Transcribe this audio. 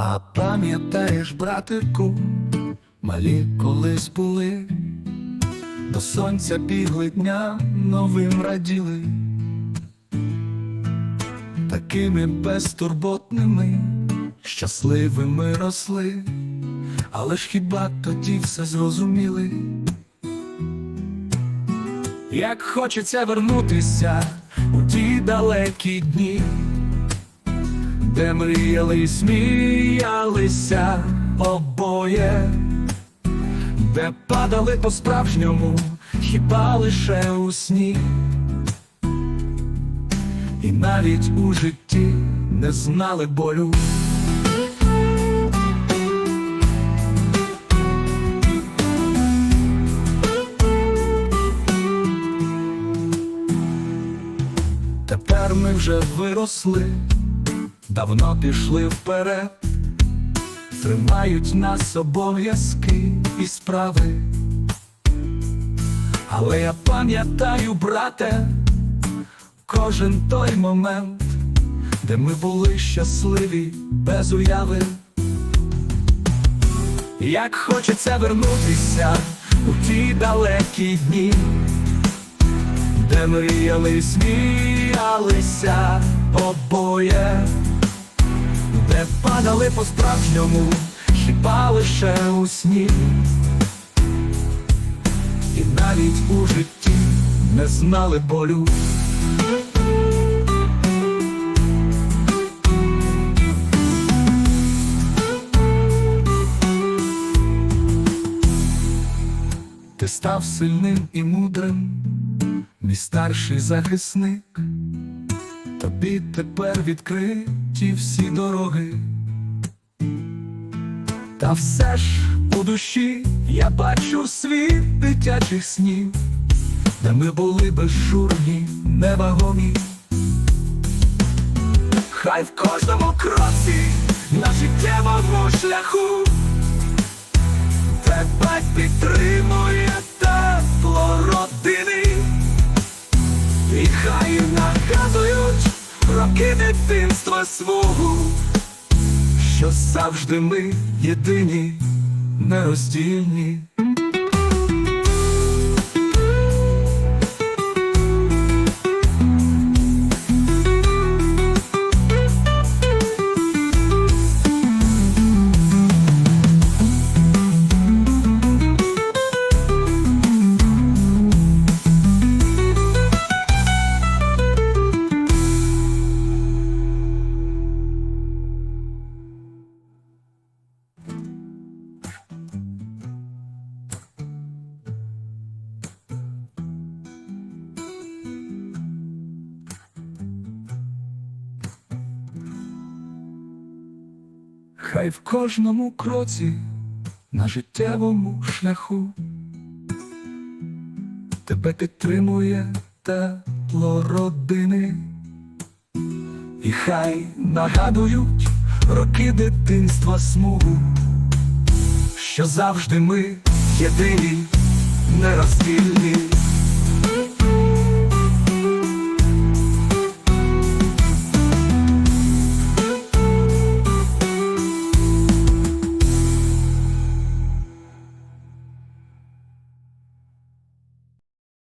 А пам'ятаєш, братику, малі колись були, до сонця бігли дня, новим раділи, такими безтурботними, щасливими росли, але ж хіба тоді все зрозуміли? Як хочеться вернутися у ті далекі дні де мріяли сміялися обоє, де падали по-справжньому, хіба лише у сні, і навіть у житті не знали болю. Тепер ми вже виросли давно пішли вперед, тримають нас обов'язки і справи. Але я пам'ятаю, брате, кожен той момент, де ми були щасливі без уяви. Як хочеться вернутися у ті далекі дні, де мріяли сміялися обоє падали по-справжньому, хіба лише у сні, і навіть у житті не знали болю. Ти став сильним і мудрим, мій старший захисник. Тобі тепер відкриті всі дороги, та все ж у душі я бачу світ дитячих снів, де ми були безжурні, невагомі. Хай в кожному кроці на життєвому шляху тебе підтримує тепло родини. І хай наказують роки дитинства свого, що завжди ми єдині, нероздільні. Хай в кожному кроці на життєвому шляху тебе підтримує тепло родини, і хай нагадують роки дитинства смугу, що завжди ми єдині, нероздільні.